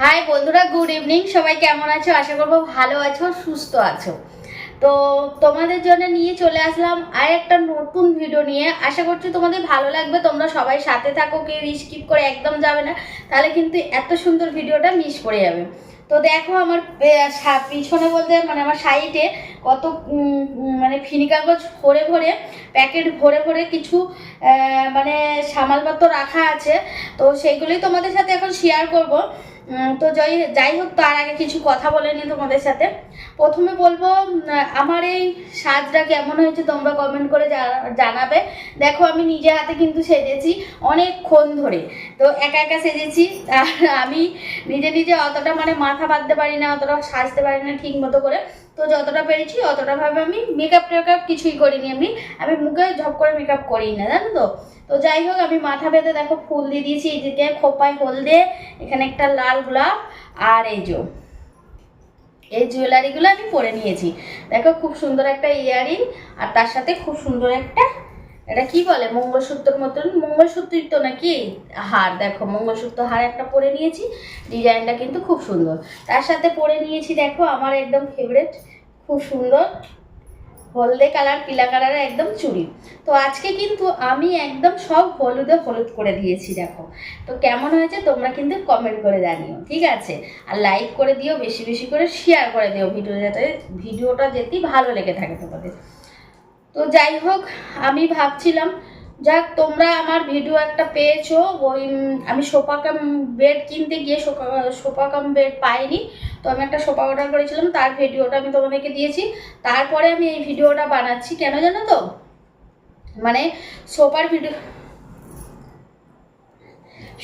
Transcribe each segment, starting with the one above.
High বন্ধুরা good evening সবাই কেমন আছো? আশা করব ভালো আছো, সুস্থ আছো। তো তোমাদের জন্য নিয়ে চলে আসলাম আর একটা নতুন ভিডিও নিয়ে। আশা করছি তোমাদের ভালো লাগবে। তোমরা সবাই সাথে থাকো, কেউ স্কিপ করে একদম যাবে না। তাহলে কিন্তু এত সুন্দর ভিডিওটা মিস করে যাবে। তো দেখো আমার পিছনে বলতে মানে আমার সাইডে কত মানে ফিনি কাগজ ভরে ভরে প্যাকেট ভরে ভরে কিছু মানে সামালপত্র রাখা আছে। তো সেইগুলোই তোমাদের সাথে এখন শেয়ার করব। তো যাই যাই হোক, তার আগে কিছু কথা বলে নি তোমাদের সাথে। প্রথমে বলব আমার এই সাজটা কেমন হয়েছে তোমরা কমেন্ট করে জানাবে। দেখো, আমি নিজে হাতে কিন্তু সেজেছি অনেকক্ষণ ধরে। তো একা একা সেজেছি, আর আমি নিজে নিজে অতটা মানে মাথা বাঁধতে পারি না, অতটা সাজতে পারি না ঠিক মতো করে। তো যতটা পেরেছি, অতটা ভাবে আমি মেকআপ টেকআপ কিছুই করিনি এমনি। আমি মুখে ঝপ করে মেকআপ করি না, জানো তো? তো যাই হোক, আমি মাথা বেঁধে দেখো, ফুল দিয়ে দিয়েছি, এই এদিকে খোপায় হলদে, এখানে একটা লাল গোলাপ, আর এই যে, এই জুয়েলারিগুলো আমি পরে নিয়েছি। দেখো, খুব সুন্দর একটা ইয়ারিং, আর তার সাথে খুব সুন্দর একটা এটা কি বলে? মঙ্গলসূত্রের মতন? মঙ্গলসূত্রই তো নাকি হার? দেখো, মঙ্গলসূত্র হার একটা পরে নিয়েছি। ডিজাইনটা কিন্তু খুব সুন্দর। তার সাথে পরে নিয়েছি, দেখো, আমার একদম ফেভারেট খুব সুন্দর। হলদে কালার, পিলা কালারের একদম চুড়ি। তো আজকে কিন্তু আমি একদম সব হলুদে হলুদ করে দিয়েছি, দেখো। তো কেমন হয়েছে তোমরা কিন্তু কমেন্ট করে জানিও, ঠিক আছে? আর লাইক করে দিও, বেশি বেশি করে শেয়ার করে দিও ভিডিও যাতে ভিডিওটা যেতেই ভালো লেগে থাকে তোমাদের। তো যাই হোক, আমি ভাবছিলাম, যাক তোমরা আমার ভিডিও একটা পেয়েছ, ওই আমি সোফা কাম বেড কিনতে গিয়ে সোফা সোফা কাম বেড পাইনি, তো আমি একটা সোফা অর্ডার করেছিলাম, তার ভিডিওটা আমি তোমাদেরকে দিয়েছি। তারপরে আমি এই ভিডিওটা বানাচ্ছি, কেন জানো তো? মানে সোপার ভিডিও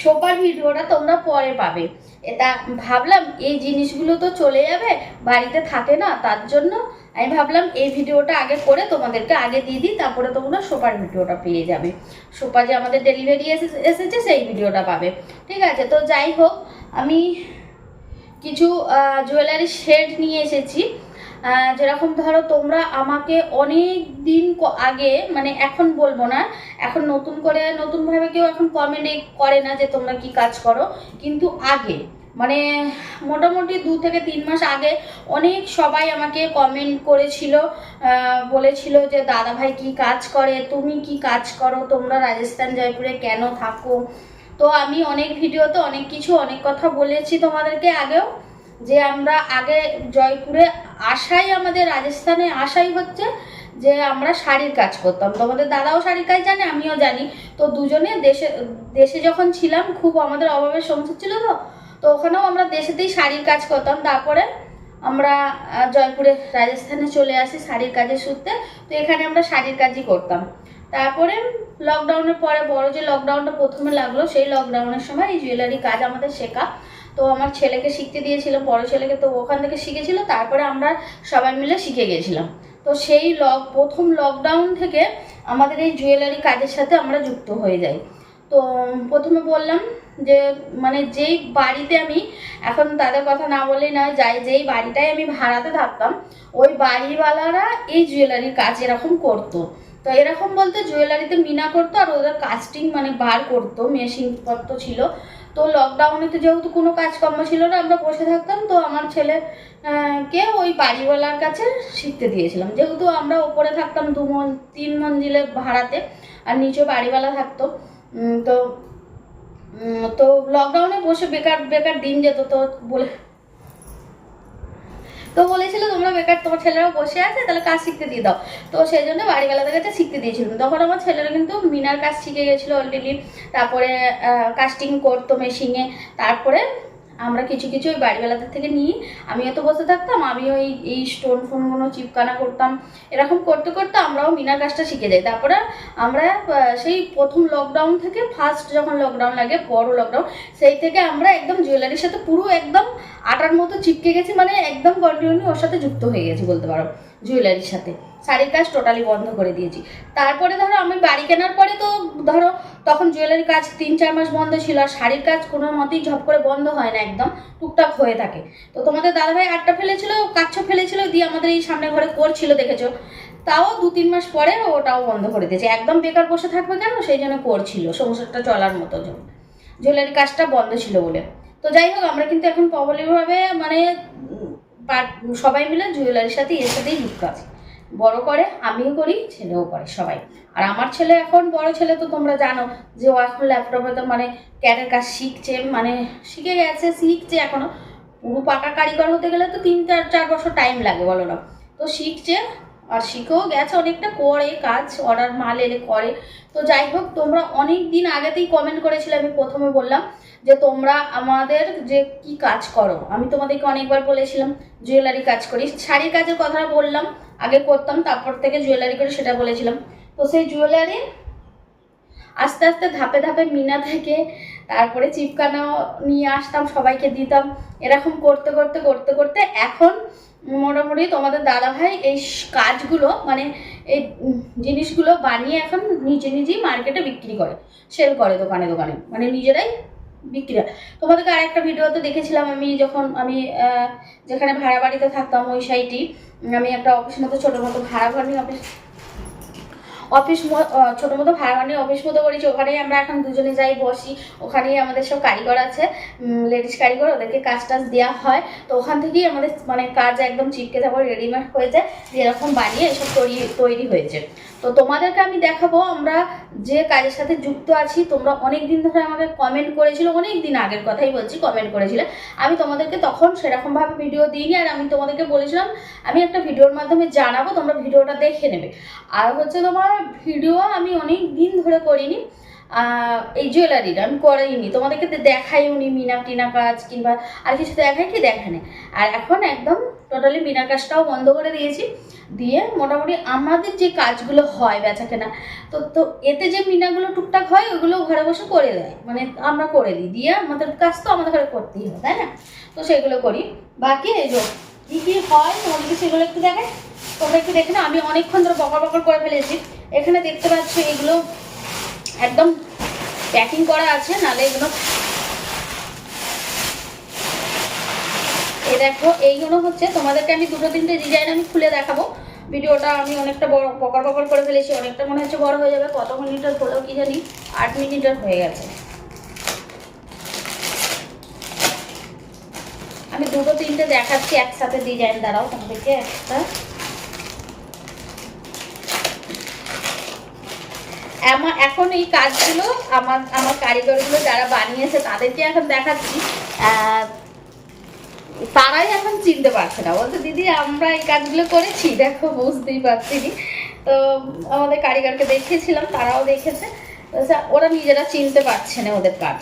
সোপার ভিডিওটা তোমরা পরে পাবে। এটা ভাবলাম, এই জিনিসগুলো তো চলে যাবে, বাড়িতে থাকে না, তার জন্য আমি ভাবলাম এই ভিডিওটা আগে করে তোমাদেরকে আগে দিয়ে দিই, তারপরে তোমরা সোপার ভিডিওটা পেয়ে যাবে। সোফা যে আমাদের ডেলিভারি এসেছে সেই ভিডিওটা পাবে। ঠিক আছে, তো যাই হোক, আমি কিছু জুয়েলারি শেড নিয়ে এসেছি। যেরকম ধরো তোমরা আমাকে অনেক দিন আগে মানে এখন বলব না, এখন নতুন করে, নতুনভাবে কেউ এখন কমেন্ট করে না যে তোমরা কি কাজ করো, কিন্তু আগে মানে মোটামুটি দু থেকে তিন মাস আগে অনেক সবাই আমাকে কমেন্ট করেছিল বলেছিল যে, দাদা ভাই কি কাজ করে? তুমি কি কাজ করো? তোমরা রাজস্থান, জয়পুরে কেন থাকো? তো আমি অনেক ভিডিওতে অনেক কিছু, অনেক কথা বলেছি তোমাদেরকে আগেও, যে আমরা আগে জয়পুরে আসাই, আমাদের রাজস্থানে আসাই হচ্ছে যে, আমরা শাড়ির কাজ করতাম। তোমাদের দাদাও শাড়ির কাজ জানে, আমিও জানি। তো দুজনে দেশে দেশে যখন ছিলাম, খুব আমাদের অভাবের সংসার ছিল তো তো ওখানেও আমরা দেশেতেই শাড়ির কাজ করতাম। তারপরে আমরা জয়পুরে রাজস্থানে চলে আসি শাড়ির কাজের সূত্রে তো এখানে আমরা শাড়ির কাজই করতাম। তারপরে লকডাউনের পরে বড় যে লকডাউনটা প্রথমে লাগল, সেই লকডাউনের সময় এই জুয়েলারি কাজ আমাদের শেখা। তো আমার ছেলেকে শিখতে দিয়েছিলাম বড় ছেলেকে তো ওখান থেকে শিখেছিল। তারপরে আমরা সবাই মিলে শিখে গেছিলাম। তো সেই লক প্রথম লকডাউন থেকে আমাদের এই জুয়েলারি কাজের সাথে আমরা যুক্ত হয়ে যাই। তো প্রথমে বললাম যে মানে যেই বাড়িতে আমি, এখন তাদের কথা না বলেই নয়, যাই, যেই বাড়িটায় আমি ভাড়াতে থাকতাম, ওই বাড়িওয়ালারা এই জুয়েলারির কাজ এরকম করতো। তো এরকম বলতে জুয়েলারিতে মিনা করতো আর ওদের কাস্টিং মানে বার করতো মেশিন পত্র ছিল। তো লকডাউনে তো যেহেতু কোনো কাজকর্ম ছিল না, আমরা বসে থাকতাম, তো আমার ছেলে কে ওই বাড়িওয়ালার কাছে শিখতে দিয়েছিলাম। যেহেতু আমরা ওপরে থাকতাম দু মন, তিন মঞ্জিলে ভাড়াতে, আর নিচে বাড়িওয়ালা থাকতো তো তো লকডাউনে বসে বেকার বেকার দিন যেত তো বলে। তো বলেছিল, তোমরা বেকার, তোমার ছেলেরা বসে আছে, তাহলে কাজ শিখতে দিয়ে দাও। তো সেই জন্য বাড়িওয়ালাদের কাছে শিখতে দিয়েছিলাম তখন আমার ছেলেরা কিন্তু মিনার কাজ শিখে গেছিল অলরেডি তারপরে কাস্টিং করতো মেশিনে তারপরে আমরা কিছু কিছু ওই বাড়িওয়ালাদের থেকে নিই। আমি এত বসে থাকতাম, আমি ওই, এই স্টোন ফোনগুলো চিপকানা করতাম। এরকম করতে করতে আমরাও মিনার কাজটা শিখে যাই। তারপরে আমরা সেই প্রথম লকডাউন থেকে ফার্স্ট যখন লকডাউন লাগে, বড় লকডাউন সেই থেকে আমরা একদম জুয়েলারির সাথে পুরো একদম আটার মতো চিপকে গেছি মানে একদম কন্টিনিউ ওর সাথে যুক্ত হয়ে গেছি বলতে পারো। জুয়েলারির সাথে। শাড়ির কাজ টোটালি বন্ধ করে দিয়েছি। তারপরে ধরো আমি বাড়ি কেনার পরে তো ধরো তখন জুয়েলারির কাজ তিন চার মাস বন্ধ ছিল, আর শাড়ির কাজ কোনো মতেই ঝপ করে বন্ধ হয় না একদম, টুকটাক হয়ে থাকে। তো তোমাদের দাদাভাই আটটা ফেলেছিল, কাচ্ছ ফেলেছিল, দিয়ে আমাদের এই সামনে ঘরে করছিল দেখেছ। তাও দু তিন মাস পরে ওটাও বন্ধ করে দিয়েছে। একদম বেকার বসে থাকবে কেন? সেই জন্য করছিল সংসারটা চলার মতো জন্য জুয়েলারি কাজটা বন্ধ ছিল বলে। তো যাই হোক, আমরা কিন্তু এখন প্রবলিভাবে মানে পার- সবাই মিলে জুয়েলারির সাথে এর সাথেই যুক্ত আছে। বড় করে, আমিও করি, ছেলেও করে, সবাই। আর আমার ছেলে এখন, বড় ছেলে তো তোমরা জানো যে ও এখন ল্যাপটপে তো মানে ক্যাটের কাজ শিখছে মানে শিখে গেছে, শিখছে এখনও পুরো পাকা কারিগর হতে গেলে তো তিন চার চার বছর টাইম লাগে, বলো না। তো শিখছে আর শিখেও গেছে, অনেকটা করে কাজ অর্ডার মাল এলে করে। তো যাই হোক, তোমরা অনেক দিন আগেতেই কমেন্ট করেছিলে, আমি প্রথমে বললাম যে তোমরা আমাদের যে কি কাজ করো। আমি তোমাদেরকে অনেকবার বলেছিলাম জুয়েলারি কাজ করি। শাড়ির কাজের কথা বললাম, আগে করতাম, তারপর থেকে জুয়েলারি করে সেটা বলেছিলাম। তো সেই জুয়েলারি আস্তে আস্তে ধাপে ধাপে মিনা থেকে তারপরে চিপকানো নিয়ে আসতাম, সবাইকে দিতাম। এরকম করতে করতে করতে করতে এখন মোটামুটি তোমাদের দাদাভাই এই কাজগুলো মানে এই জিনিসগুলো বানিয়ে এখন নিজে নিজেই মার্কেটে বিক্রি করে। সেল করে দোকানে দোকানে। মানে নিজেরাই বিক্রি হয় তোমাদেরকে আরেকটা ভিডিওতে দেখেছিলাম আমি যখন আমি যেখানে ভাড়া বাড়িতে থাকতাম ওই সাইটি আমি একটা অফিস মতো ছোটো মতো ভাড়া ঘর নিয়ে অফিস অফিস ছোটো মতো ভাড়া নিয়ে অফিস মতো করেছি, ওখানেই আমরা এখন দুজনে যাই, বসি, ওখানেই আমাদের সব কারিগর আছে লেডিস কারিগর, ওদেরকে কাজ টাজ দেওয়া হয়। তো ওখান থেকেই আমাদের মানে কাজ একদম চিপকে তারপর রেডিমেড হয়ে যায়, যেরকম বানিয়ে এসব তৈরি তৈরি হয়েছে তো তোমাদেরকে আমি দেখাবো, আমরা যে কাজের সাথে যুক্ত আছি, তোমরা অনেক দিন ধরে আমাকে কমেন্ট করেছিল অনেক দিন আগের কথাই বলছি কমেন্ট করেছিলে। আমি তোমাদেরকে তখন সেরকমভাবে ভিডিও দিইনি, আর আমি তোমাদেরকে বলেছিলাম, আমি একটা ভিডিওর মাধ্যমে জানাব, তোমরা ভিডিওটা দেখে নেবে। আর হচ্ছে তোমার ভিডিও আমি অনেক দিন ধরে করিনি এই জুয়েলারির আমি করাইনি। তোমাদেরকে দেখাইও নি, মিনা টিনা কাজ কিংবা আর কিছু দেখাই কি দেখানে আর এখন একদম টোটালি মিনা কাজটাও বন্ধ করে দিয়েছি। দিয়ে মোটামুটি আমাদের যে কাজগুলো হয় বেচা কেনা তো তো এতে যে মিনাগুলো টুকটাক হয়, ওগুলো ঘরে বসে করে দেয়। মানে আমরা করে দিই। দিয়ে আমাদের কাজ তো আমাদের ঘরে করতেই হবে তাই না? তো সেগুলো করি। বাকি এই যে কী কী হয়, তোমাদেরকে সেগুলো একটু দেখাই। তোমরা একটু দেখে না আমি অনেকক্ষণ ধরে বকর বকর করে ফেলেছি। এখানে দেখতে পাচ্ছ এগুলো একদম প্যাকিং করা আছে, নালে এগুলো এই দেখো এইগুলো হচ্ছে, তোমাদেরকে আমি দুটো তিনটে ডিজাইন আমি খুলে দেখাবো। ভিডিওটা আমি অনেকটা বড় পকর পকর করে ফেলেছি, অনেকটা মনে হচ্ছে বড় হয়ে যাবে, কত মিনিটের হলো কি জানি, আট মিনিটের হয়ে গেছে। আমি দুটো তিনটে দেখাচ্ছি একসাথে ডিজাইন দাঁড়াও তোমাদেরকে একটা। আমার এখন এই কাজগুলো, আমার আমার কারিগরগুলো যারা বানিয়েছে, তাদেরকে এখন দেখাচ্ছি। তারাই এখন চিনতে পারছে না। বলছে, দিদি, আমরা এই কাজগুলো করেছি। দেখো, বুঝতেই পারছি। তো আমাদের কারিগরকে দেখিয়েছিলাম, তারাও দেখেছে। ওরা নিজেরা চিনতে পারছে না ওদের কাজ।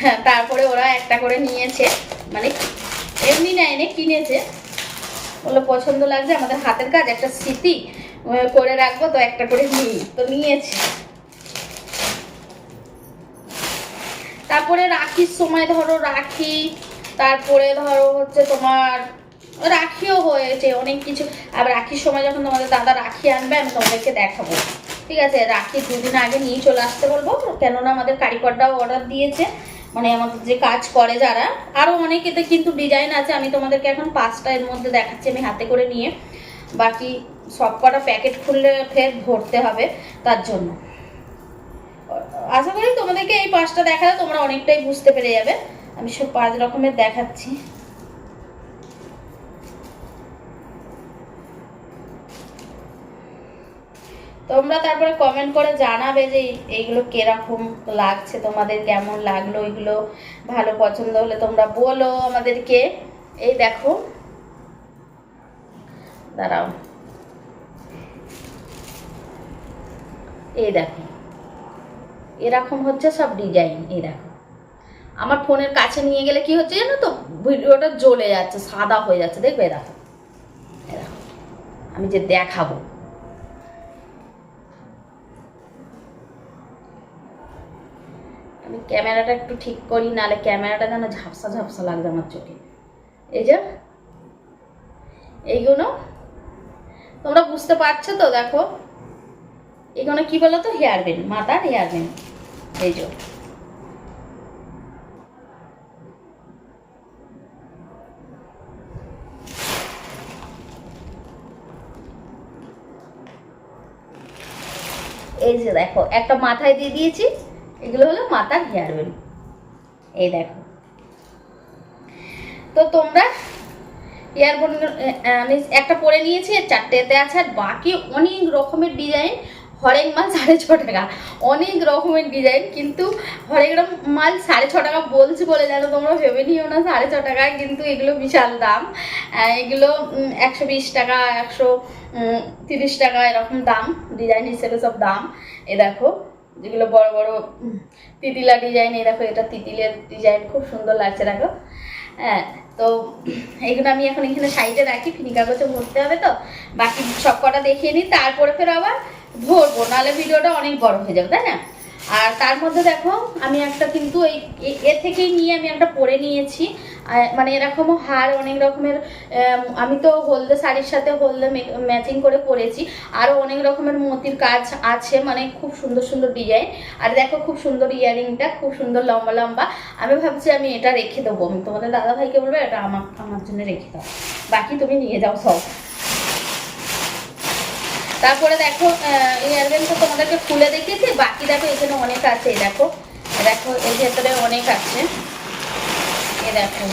হ্যাঁ তারপরে ওরা একটা করে নিয়েছে মানে এমনি নেয়নি, কিনেছে। বলল, পছন্দ লাগছে, আমাদের হাতের কাজ, একটা স্মৃতি করে রাখব, তো একটা করে নিই। তো নিয়েছে। তারপরে রাখির সময়, ধরো রাখি তারপরে ধরো হচ্ছে তোমার রাখিও হয়েছে, অনেক কিছু। আর রাখির সময় যখন তোমাদের দাদা রাখি আনবে, আমি তোমাদেরকে দেখাবো। ঠিক আছে? রাখি দুদিন আগে নিয়ে চলে আসতে বলব, কেননা আমাদের কারিগরটাও অর্ডার দিয়েছে। মানে আমাদের যে কাজ করে যারা আরও অনেক এতে কিন্তু ডিজাইন আছে, আমি তোমাদেরকে এখন পাঁচটা এর মধ্যে দেখাচ্ছি, আমি হাতে করে নিয়ে। বাকি সব কটা প্যাকেট খুললে ফের ভরতে হবে তার জন্য। আশা করি তোমাদেরকে এই পাঁচটা দেখালে তোমরা অনেকটাই বুঝতে পেরে যাবে। আমি সব পাঁচ রকমের দেখাচ্ছি। তোমরা তারপরে কমেন্ট করে জানাবে যে এইগুলো কীরকম লাগছে, তোমাদের কেমন লাগল এগুলো ভালো, পছন্দ হলে তোমরা বলো আমাদেরকে। এই দেখো। দাঁড়াও। এই দেখো। এরকম হচ্ছে সব ডিজাইন এই দেখো। আমার ফোনের কাছে নিয়ে গেলে কি হচ্ছে জানো তো? ভিডিওটা জ্বলে যাচ্ছে, সাদা হয়ে যাচ্ছে। দেখবে? দেখো। আমি যে দেখাবো। আমি ক্যামেরাটা একটু ঠিক করি, নাহলে ক্যামেরাটা যেন ঝাপসা ঝাপসা লাগছে আমার চোখে। এই যে, এইগুলো তোমরা বুঝতে পারছ তো? দেখো। এগুলো কি বলো তো হেয়ার বেন মাথার হেয়ার এই যে। এই যে দেখো, একটা মাথায় দিয়ে দিয়েছি, এগুলো হলো মাথা হেয়ার বেন এই দেখো। তো তোমরা ইয়ারফোন একটা পরে নিয়েছি চারটে চারটেতে আছে, আর বাকি অনেক রকমের ডিজাইন হরেক মাল সাড়ে ছ টাকা। অনেক রকমের ডিজাইন কিন্তু হরেক রকম মাল সাড়ে ছ টাকা বলছি বলে জানো তোমরা ভেবে নিও না, সাড়ে ছ টাকা কিন্তু এগুলো বিশাল দাম। এগুলো একশো বিশ টাকা, একশো তিরিশ টাকা এরকম দাম ডিজাইন হিসেবে সব দাম। এ দেখো, যেগুলো বড় বড় তিতিলা ডিজাইন এই দেখো এটা তিতিলের ডিজাইন খুব সুন্দর লাগছে দেখো। হ্যাঁ তো এগুলো আমি এখন এখানে সাইডে রাখি, ফিনি কাগজে ভরতে হবে তো। বাকি সব কটা দেখিয়ে নিই, তারপরে ফের আবার ভরবো নাহলে ভিডিওটা অনেক বড় হয়ে যাবে, তাই না? আর তার মধ্যে দেখো, আমি একটা কিন্তু এই এ- থেকেই নিয়ে আমি একটা পরে নিয়েছি। মানে এরকমও হার, অনেক রকমের আমি তো হলদে শাড়ির সাথে হলদে ম্যাচিং করে পরেছি। আরও অনেক রকমের মতির কাজ আছে মানে খুব সুন্দর সুন্দর ডিজাইন। আর দেখো খুব সুন্দর ইয়ারিংটা, খুব সুন্দর লম্বা লম্বা। আমি ভাবছি আমি এটা রেখে দেবো। আমি তোমাদের দাদা ভাইকে বলব, এটা আমার আমার জন্য রেখে দাও। বাকি তুমি নিয়ে যাও সব। তারপরে দেখো ইয়ারবেন তো তোমাদেরকে খুলে দেখিয়েছি, বাকি দেখো এখানে অনেক আছে, এই দেখো এই দেখো এর ভেতরে অনেক আছে এ দেখো,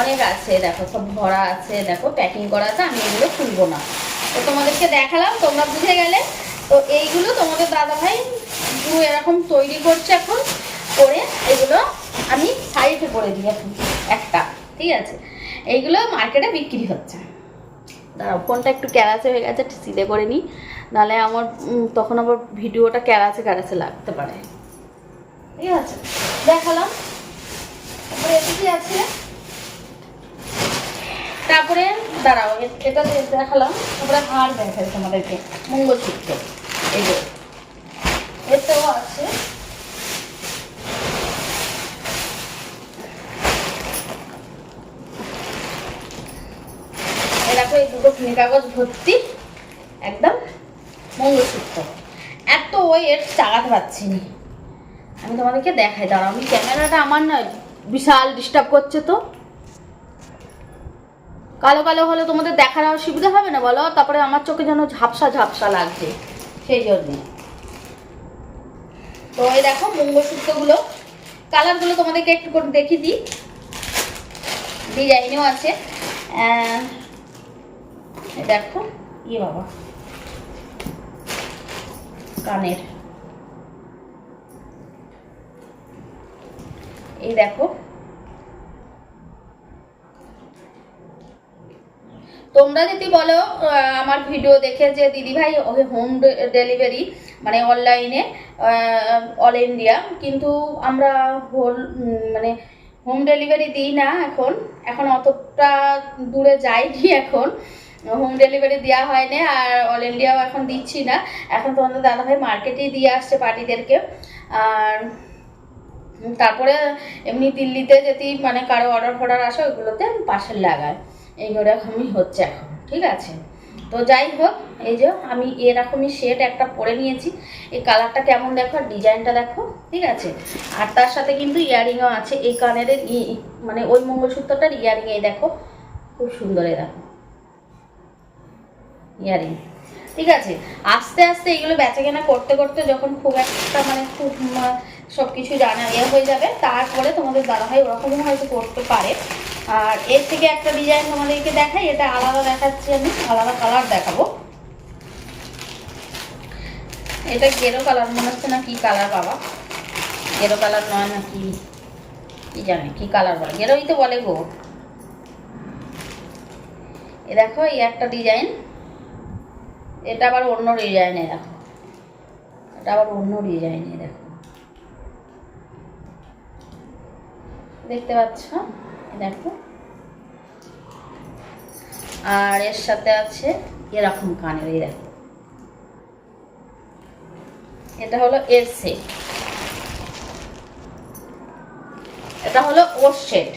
অনেক আছে দেখো, সব ভরা আছে দেখো প্যাকিং করা আছে, আমি এগুলো খুলবো না। তো তোমাদেরকে দেখালাম, তোমরা বুঝে গেলে, তো এইগুলো তোমাদের দাদা ভাই দু এরকম তৈরি করছে এখন, করে এগুলো আমি সাইডে করে দিই এখন, একটা, ঠিক আছে? এইগুলো মার্কেটে বিক্রি হচ্ছে। দাঁড়াও ফোনটা একটু ক্যারাচে হয়ে গেছে একটু সিধে করে নিই। নাহলে আমার তখন আবার ভিডিওটা ক্যারাচে ক্যারাচে লাগতে পারে। ঠিক আছে, দেখালাম। তারপরে এতে কি আছে। তারপরে, দাঁড়াও এটা দেখালাম। তারপরে হার দেখাই তোমাদেরকে মঙ্গলসূত্র। এই যে এতেও আছে। দেখো এই দুটো ফিনি কাগজ ভর্তি একদম মঙ্গলসূত্র। এত ওয়েট চালাতে পারছি না। আমি তোমাদেরকে দেখাই, দাঁড়াও, আমি ক্যামেরাটা আমার না বিশাল ডিস্টার্ব করছে তো। কালো কালো হলে তোমাদের দেখার অসুবিধা হবে না, বলো? তারপরে আমার চোখে যেন ঝাপসা ঝাপসা লাগছে, সেই জন্যে। তো এই দেখো মঙ্গলসূত্রগুলো। কালারগুলো তোমাদেরকে একটু করে দেখিয়ে দিই। ডিজাইনও আছে। দেখো ইয়ে বাবা, কানের। এই দেখো। তোমরা যদি বলো আমার ভিডিও দেখে যে দিদি ভাই হোম ডেলিভারি মানে অনলাইনে অল ইন্ডিয়া কিন্তু আমরা হোল মানে হোম ডেলিভারি দিই না এখন। এখন অতটা দূরে যাইনি এখন। হোম ডেলিভারি দেওয়া হয় না আর অল ইন্ডিয়াও এখন দিচ্ছি না। এখন তোমাদের দাদাভাই মার্কেটেই দিয়ে আসছে পার্টিদেরকে। আর তারপরে এমনি দিল্লিতে যদি মানে কারও অর্ডার ফর্ডার আসে, ওইগুলোতে আমি পার্সেল লাগাই। এইগুলো এরকমই হচ্ছে এখন, ঠিক আছে? তো যাই হোক, এই যে আমি এরকমই শেড একটা পরে নিয়েছি। এই কালারটা কেমন দেখো আর ডিজাইনটা দেখো, ঠিক আছে? আর তার সাথে কিন্তু ইয়ারিংও আছে। এই কানের মানে ওই মঙ্গলসূত্রটার ইয়ারিং এই দেখো, খুব সুন্দর এই দেখো ইয়ারিং। ঠিক আছে? আস্তে আস্তে এগুলো বেচা কেনা করতে করতে যখন খুব একটা মানে খুব সব কিছু জানা ইয়ে হয়ে যাবে, তারপরে তোমাদের দাদাভাই ওরকমও হয়তো করতে পারে। আর এর থেকে একটা ডিজাইন তোমাদেরকে দেখাই, এটা আলাদা দেখাচ্ছি আমি, আলাদা কালার দেখাবো। এটা গেরো কালার মনে হচ্ছে না কি কালার বাবা। গেরো কালার নয় না কি কি জানে, কি কালার বলে। গেরোই তো বলে গো। এ দেখো, এই একটা ডিজাইন এটা আবার অন্য ডিজাইনে দেখো। এটা আবার অন্য ডিজাইনে দেখো। দেখতে পাচ্ছ? দেখো। আর এর সাথে আছে এরকম কানের, এই দেখো। এটা হলো এর সেট এটা হলো ওর সেট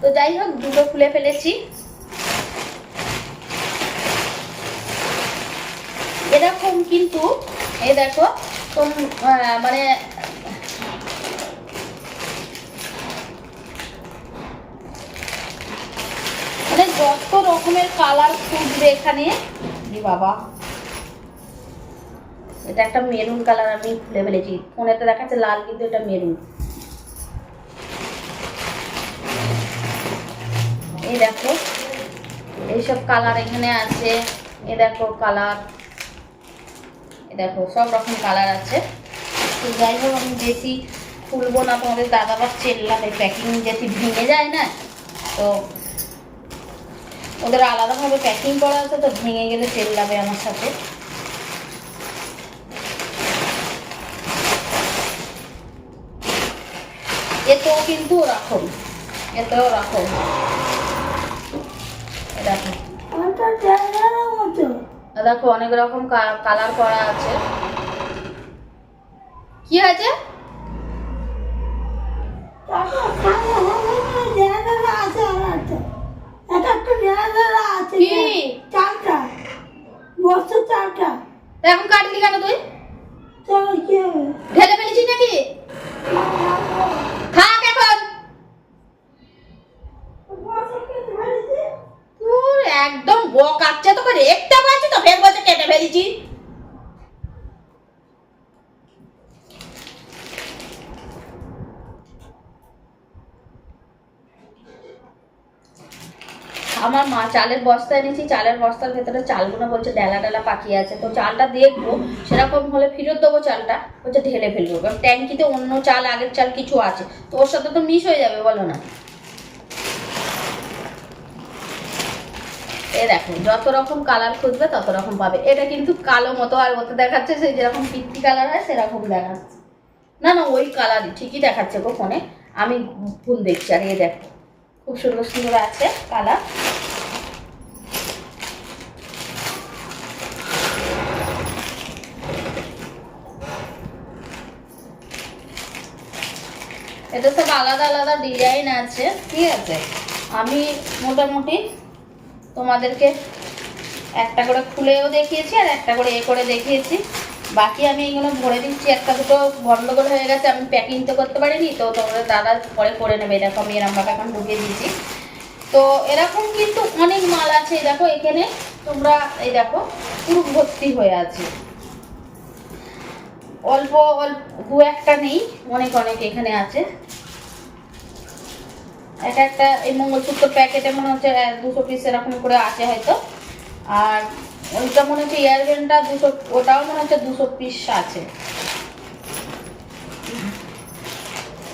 তো যাই হোক, দুটো খুলে ফেলেছি। এরকম কিন্তু, এই দেখো মানে মানে যত রকমের কালার এখানে বাবা, এটা একটা মেরুন কালার আমি খুলে ফেলেছি। ফোনেতে দেখাচ্ছে লাল, কিন্তু এটা মেরুন এই দেখো, এইসব কালার এখানে আছে। এ দেখো কালার দেখো, সব রকম কালার আছে। তো যাই হোক আমি বেশি খুলবো না, তোমাদের দাদা আবার চেল্লাবে প্যাকিং যদি ভেঙে যায় না, তো ওদের আলাদাভাবে প্যাকিং করা আছে, তো ভেঙে গেলে চেল্লাবে আমার সাথে। এতেও কিন্তু ওরকম, এতেও ওরকম। এ দেখো অনেক রকম কালার করা আছে। কি হয়েছে? আছে এখন। কাটলি কেন তুই? ঢেলে ফেলেছিস নাকি? থাক এখন তোর একদম রেখতে পারছি তো ফের কেটে আমার মা চালের বস্তা এনেছি, চালের বস্তার ভেতরে চালগুলো বলছে ডেলা ডেলা পাকিয়ে আছে। তো চালটা দেখব, সেরকম হলে ফেরত দেবো চালটা, বলছে ঢেলে ফেলব। ট্যাঙ্কিতে অন্য চাল, আগের চাল কিছু আছে। তো ওর সাথে তো মিস হয়ে যাবে, বলো না। দেখো যত রকম কালার খুঁজবে তত রকম পাবে। এটা কিন্তু কালো মতো আর ওতে দেখাচ্ছে, সেই যেরকম পিত্তি কালার হয়, সেরকম দেখাচ্ছে। না না, ওই কালারই ঠিকই দেখাচ্ছে গো ফোনে আমি ভুল দেখছি, আর এই দেখো, খুব সুন্দর সুন্দর আছে কালার এটা সব আলাদা আলাদা ডিজাইন আছে, ঠিক আছে? আমি মোটামুটি তোমাদেরকে একটা করে খুলেও দেখিয়েছি আর একটা করে এ করে দেখিয়েছি। বাকি আমি এগুলো ভরে দিচ্ছি। একটা দুটো গন্ডগোল হয়ে গেছে, আমি প্যাকিং তো করতে পারিনি, তো তোমাদের দাদা পরে করে নেবে। দেখো, আমি এরমভাবে এখন ঢুকিয়ে দিয়েছি। তো এরকম কিন্তু অনেক মাল আছে। দেখো, এখানে তোমরা, এই দেখো পুরো ভর্তি হয়ে আছে। অল্প অল্প, দু একটা নেই, অনেক অনেক এখানে আছে। এক একটা এই মঙ্গলসূত্র প্যাকেটে মনে হচ্ছে দুশো পিস এরকম করে আছে হয়তো। আর ওইটা মনে হচ্ছে ইয়ারবেনটা দুশো, ওটাও মনে হচ্ছে দুশো পিস আছে।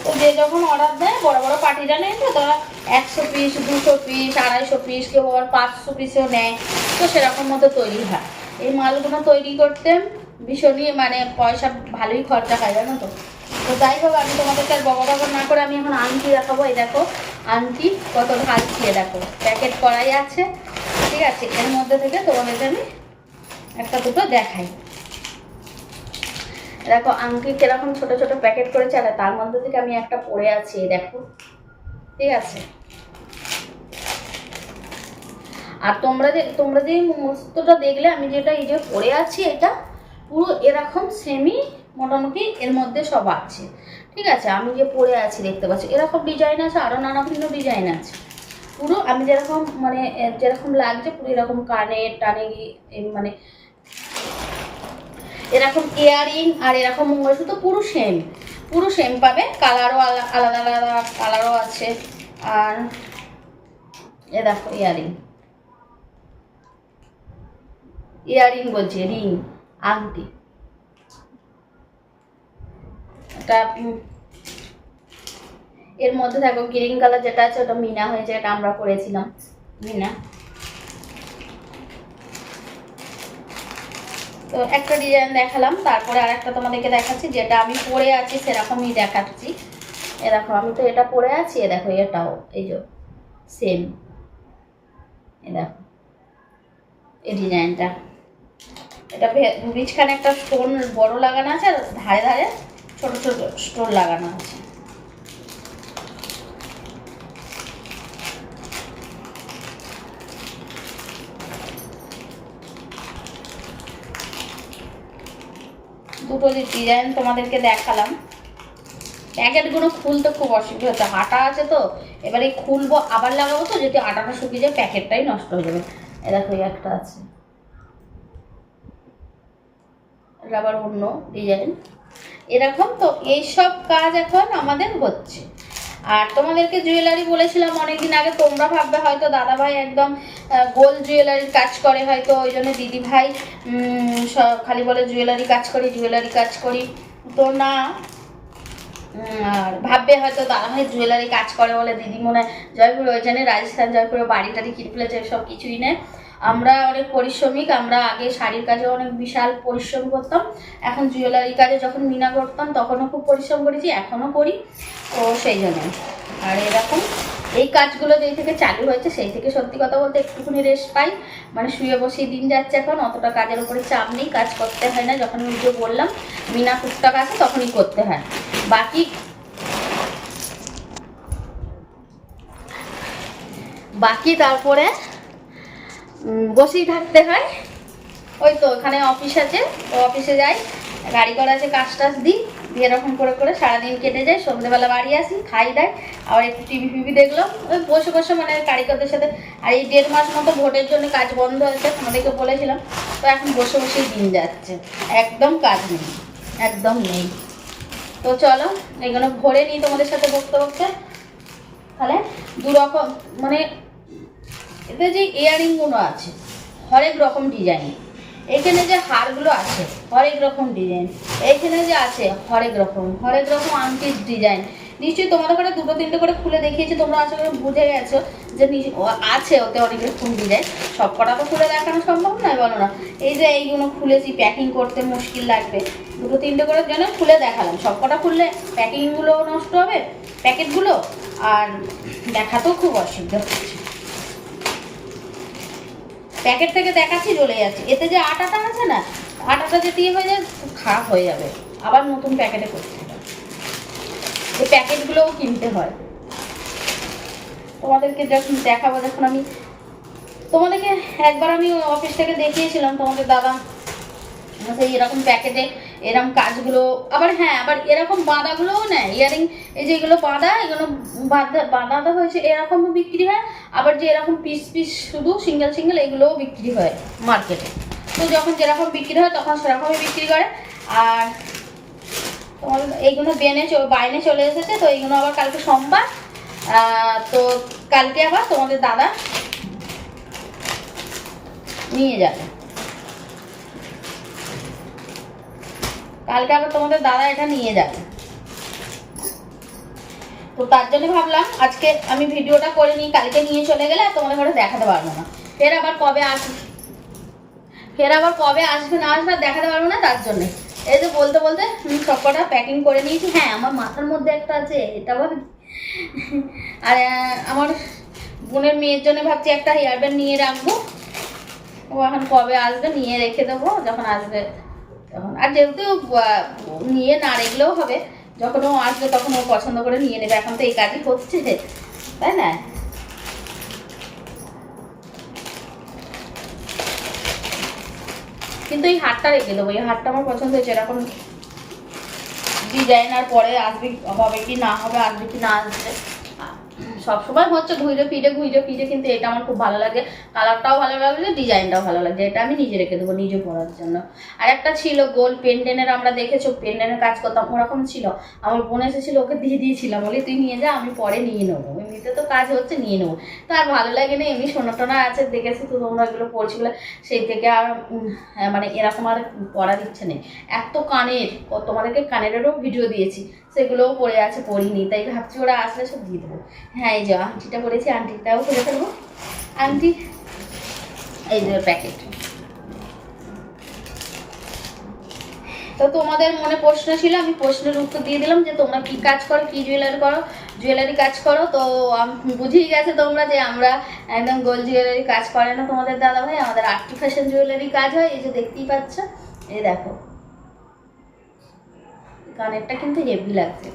তো যে যখন অর্ডার দেয়, বড় বড় পার্টিরা নেয় তো তারা একশো পিস দুশো পিস আড়াইশো পিস কেউ আবার পাঁচশো পিসও নেয়। তো সেরকম মতো তৈরি হয়। এই মালগুলো তৈরি করতে ভীষণই মানে পয়সা ভালোই খরচা হয়, জানো তো? তো যাই হোক, আমি তোমাদেরকে আর বকা বকা না করে আমি এখন আংটি দেখাবো। এই দেখো, আংটি কত ঢালছি এ দেখো। প্যাকেট করাই আছে। ঠিক আছে, এর মধ্যে থেকে তোমাদেরকে আমি একটা দুটো দেখাই। দেখো, আংটি কীরকম ছোট ছোট প্যাকেট করেছে, আর তার মধ্যে থেকে আমি একটা পরে আছি দেখো। ঠিক আছে। আর তোমরা যে তোমরা যে মস্তটা দেখলে, আমি যেটা এই যে পরে আছি, এটা পুরো এরকম সেমি মোটামুটি এর মধ্যে সব আছে। ঠিক আছে, আমি যে পরে আছি দেখতে পাচ্ছি, এরকম ডিজাইন আছে আরও নানা ভিন্ন ডিজাইন আছে। পুরো আমি যেরকম মানে যেরকম লাগছে, পুরো এরকম কানে, টানে মানে এরকম ইয়ারিং আর এরকম মঙ্গলসূত্র, পুরো সেম পুরো সেম পাবে কালারও আলাদা আলাদা কালারও আছে। আর, এ দেখো ইয়ারিং ইয়ারিং বলছি রিং আংটি। উম, এর মধ্যে দেখো গ্রিন কালার যেটা আছে ওটা মিনা হয়েছে এটা আমরা করেছিলাম। মিনা। তো একটা ডিজাইন দেখালাম তারপরে আর একটা তোমাদেরকে দেখাচ্ছি যেটা আমি পরে আছি সেরকমই দেখাচ্ছি। এ দেখো আমি তো এটা পরে আছি এ দেখো এটাও এই যে সেম এ দেখো এই ডিজাইনটা এটা ভে- একটা স্টোন বড় লাগানো আছে আর ধারে ধারে ছোট ছোট স্টোর লাগানো আছে। দুটো যে ডিজাইন তোমাদেরকে দেখালাম, প্যাকেটগুলো খুলতে খুব অসুবিধা হচ্ছে। আটা আছে তো, এবারে খুলবো, আবার লাগাবো তো, যদি আটাটা শুকিয়ে যায়, প্যাকেটটাই নষ্ট হয়ে যাবে। এ দেখো একটা আছে। আবার অন্য ডিজাইন। এরকম, তো এইসব কাজ এখন আমাদের হচ্ছে। আর তোমাদেরকে জুয়েলারি বলেছিলাম অনেকদিন আগে, তোমরা ভাববে হয়তো দাদা ভাই একদম গোল জুয়েলারির কাজ করে, হয়তো ওই জন্য দিদি ভাই সব খালি বলে জুয়েলারি কাজ করি জুয়েলারি কাজ করি। তো না আর ভাববে হয়তো দাদা ভাই জুয়েলারি কাজ করে বলে দিদি মনে হয় জয়পুর ওই জন্য রাজস্থান, জয়পুরে, বাড়ি টাড়ি কিনে ফেলেছে সব কিছুই নেয়। আমরা অনেক পরিশ্রমিক, আমরা আগে শাড়ির কাজে অনেক বিশাল পরিশ্রম করতাম। এখন জুয়েলারি কাজে যখন মিনা করতাম, তখনও খুব পরিশ্রম করেছি, এখনও করি। তো সেই জন্য। আর এরকম এই কাজগুলো যেই থেকে চালু হয়েছে, সেই থেকে সত্যি কথা বলতে একটুখানি রেস্ট পাই। মানে শুয়ে বসে দিন যাচ্ছে এখন, অতটা কাজের উপরে চাপ নেই, কাজ করতে হয় না। যখন আমি যে বললাম, মিনা টুকটাক আছে, তখনই করতে হয়। বাকি বাকি তারপরে বসেই থাকতে হয়। ওই তো ওখানে অফিস আছে। ও অফিসে যাই। গাড়ি করা আছে, কাজ টাজ দিই। দিয়ে এরকম করে করে সারাদিন কেটে যায়। সন্ধ্যেবেলা বাড়ি আসি, খাই দেয়। আবার একটু টিভি ফিভি দেখলাম। ওই বসে বসে মানে কারিগরদের সাথে আর এই দেড় মাস মতো ভোটের জন্য কাজ বন্ধ হয়েছে আমাদেরকে বলেছিলাম। তো এখন বসে বসেই দিন যাচ্ছে। একদম কাজ নেই। একদম নেই। তো চলো, এগুলো ভরে নিই তোমাদের সাথে বকতে বকতে তাহলে দু রকম মানে এতে যে ইয়ারিংগুলো আছে, হরেক রকম ডিজাইন এখানে যে হারগুলো আছে, হরেক রকম ডিজাইন এইখানে যে আছে, হরেক রকম হরেক রকম আংটির ডিজাইন নিশ্চয়ই তোমাদের ওখানে দুটো, তিনটে করে খুলে দেখিয়েছি, তোমরা করি বুঝে গেছো যে আছে ওতে অনেক রকম ডিজাইন সব কটা তো খুলে দেখানো সম্ভব নয়, বলো না। এই যে এইগুলো খুলেছি প্যাকিং করতে মুশকিল লাগবে। দুটো, তিনটে করে যেন খুলে দেখালাম। সব কটা খুললে প্যাকিংগুলো নষ্ট হবে প্যাকেটগুলো আর দেখাতেও খুব অসুবিধা হচ্ছে। প্যাকেট থেকে দেখাচ্ছি চলে যাচ্ছে। এতে যে আটাটা আছে না, আটাটা যে দিয়ে হয়ে যায় খারাপ হয়ে যাবে। আবার নতুন প্যাকেটে করতে হবে। এই প্যাকেটগুলোও কিনতে হয়। তোমাদেরকে যখন দেখাবো, যখন আমি তোমাদেরকে একবার আমি অফিস থেকে দেখিয়েছিলাম, তোমাদের দাদা সেই এরকম প্যাকেটে এরকম কাজগুলো, আবার হ্যাঁ আবার এরকম বাঁধাগুলোও নেয়, ইয়ারিং, এই যে এগুলো বাঁধা এগুলো বাঁধা বাঁধাতে হয়েছে এরকমও বিক্রি হয়, আবার যে এরকম পিস পিস শুধু সিঙ্গেল সিঙ্গেল এগুলোও বিক্রি হয় মার্কেটে তো যখন যেরকম বিক্রি হয়, তখন সেরকমই বিক্রি করে। আর তোমার এইগুলো বেনে বাইনে চলে এসেছে, তো এইগুলো আবার কালকে সোমবার তো কালকে আবার তোমাদের দাদা নিয়ে যাবে। কালকে আবার তোমাদের দাদা এটা নিয়ে যাবে। তো তার জন্য ভাবলাম আজকে আমি ভিডিওটা করে নিই, কালকে নিয়ে চলে গেলে আর তোমাদের ঘরে দেখাতে পারব না। ফের আবার কবে আসবে? ফের আবার কবে আসবে না আসবে দেখাতে পারব না তার জন্য। এই যে বলতে বলতে আমি সবকটা প্যাকিং করে নিয়েছি। হ্যাঁ আমার মাথার মধ্যে একটা আছে, এটা ভাবি। আর আমার বোনের মেয়ের জন্য ভাবছি একটা হেয়ার ব্যান্ড নিয়ে রাখব। ও এখন কবে আসবে নিয়ে রেখে দেবো, যখন আসবে। তখন। আর যেহেতু নিয়ে না রেখলেও হবে, যখন ও আসবে তখন ও পছন্দ করে নিয়ে নেবে, এখন তো এই কাজই করছে তাই না? কিন্তু এই হারটা রেখে দেবো, এই হারটা আমার পছন্দ হয়েছে, এরকম ডিজাইনার পরে আসবে, হবে কি না হবে, আসবে কি না আসবে সবসময় হচ্ছে ঘুরে ফিরে ঘুরে ফিরে কিন্তু এটা আমার খুব ভালো লাগে। কালারটাও ভালো লাগছে ডিজাইনটাও ভালো লাগছে এটা আমি নিজে রেখে দেবো নিজে পরার জন্য। আর একটা ছিল গোল পেন্ডেনের আমরা দেখেছ পেন্ডেনের কাজ করতাম ওরকম ছিল। আমার বোন এসেছিল ওকে দিয়ে দিয়েছিলাম বলি তুই নিয়ে যা আমি পরে নিয়ে নেব। এমনিতে তো কাজ হচ্ছে নিয়ে নেব। তো আর ভালো লাগে না এমনি সোনা টোনা আছে দেখেছি তো তোমরা এগুলো পড়ছি সেই থেকে আর হ্যাঁ, মানে এরকম আর পড়ার ইচ্ছে নেই। এত কানের তোমাদেরকে কানেরেরও ভিডিও দিয়েছি। সেগুলোও পড়ে আছে, পড়িনি, তাই ভাবছি ওরা আসলে সব দিয়ে দেবো। হ্যাঁ এই যে আংটিটা পড়েছি, আংটিটাও করে ফেলব। আংটি, এই যে প্যাকেট। তো তোমাদের মনে প্রশ্ন ছিল, আমি প্রশ্নের উত্তর দিয়ে দিলাম যে তোমরা কি কাজ করো, কি জুয়েলারি করো জুয়েলারি কাজ করো। তো বুঝেই গেছে তোমরা যে আমরা একদম গোল্ড জুয়েলারি কাজ করে না তোমাদের দাদা ভাই আমাদের আর্টি ফ্যাশন জুয়েলারি কাজ হয়, এই যে দেখতেই পাচ্ছ। এই দেখো। কানেরটা কিন্তু হেভি লাগছে।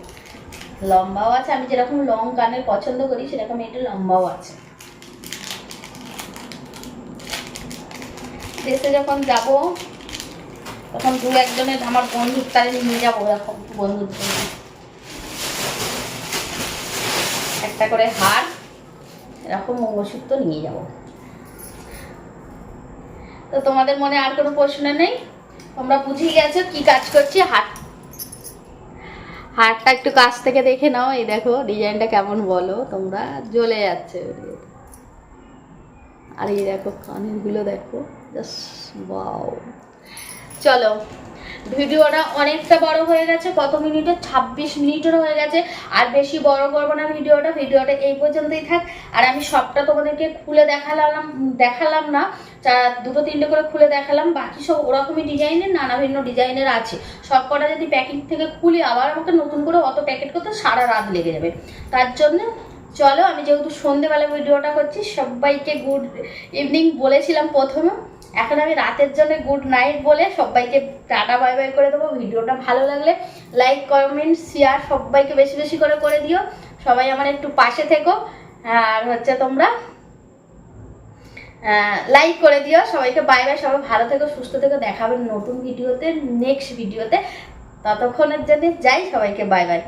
লম্বাও আছে, আমি যেরকম লং কানের পছন্দ করি, সেরকম এটা লম্বাও আছে। দেশে যখন যাব, তখন দু একজনের আমার বন্ধুর তারে নিয়ে যাব এরকম বন্ধুর জন্য একটা করে হার, এরকম মঙ্গলসূত্র নিয়ে যাব। তো তোমাদের মনে আর কোনো প্রশ্ন নেই? তোমরা বুঝে গেছো কি কাজ করছি, হাত হাতটা একটু কাছ থেকে দেখে নাও, এই দেখো ডিজাইনটা কেমন বলো তোমরা। জ্বলে যাচ্ছে আর এই দেখো কানেরগুলো দেখো চলো ভিডিওটা অনেকটা বড় হয়ে গেছে, কত মিনিটে? ছাব্বিশ মিনিটের হয়ে গেছে। আর বেশি বড় করব না ভিডিওটা ভিডিওটা এই পর্যন্তই থাক। আর আমি সবটা তোমাদেরকে খুলে দেখালাম দেখালাম না দুটো তিনটে করে খুলে দেখালাম, বাকি সব ওরকমই ডিজাইনের, নানা ভিন্ন ডিজাইনের আছে। সব কটা যদি প্যাকেট থেকে খুলি, আবার আমাকে নতুন করে অত প্যাকেট করতে সারা রাত লেগে যাবে। তার জন্য চলো, আমি যেহেতু সন্ধেবেলা ভিডিওটা করছি, সবাইকে গুড ইভিনিং বলেছিলাম প্রথমে। এখন আমি রাতের জন্য গুড নাইট বলে সবাইকে টাটা বাই বাই করে দেবো। ভিডিওটা ভালো লাগলে লাইক কমেন্ট শেয়ার সবাইকে বেশি বেশি করে করে দিও। সবাই আমার একটু পাশে থেকো। আর হচ্ছে তোমরা লাইক করে দিও। সবাইকে বাই বাই সবাই ভালো থেকো, সুস্থ থেকো। দেখাবেন নতুন ভিডিওতে নেক্সট ভিডিওতে। ততক্ষণের জন্য যাই সবাইকে বাই বাই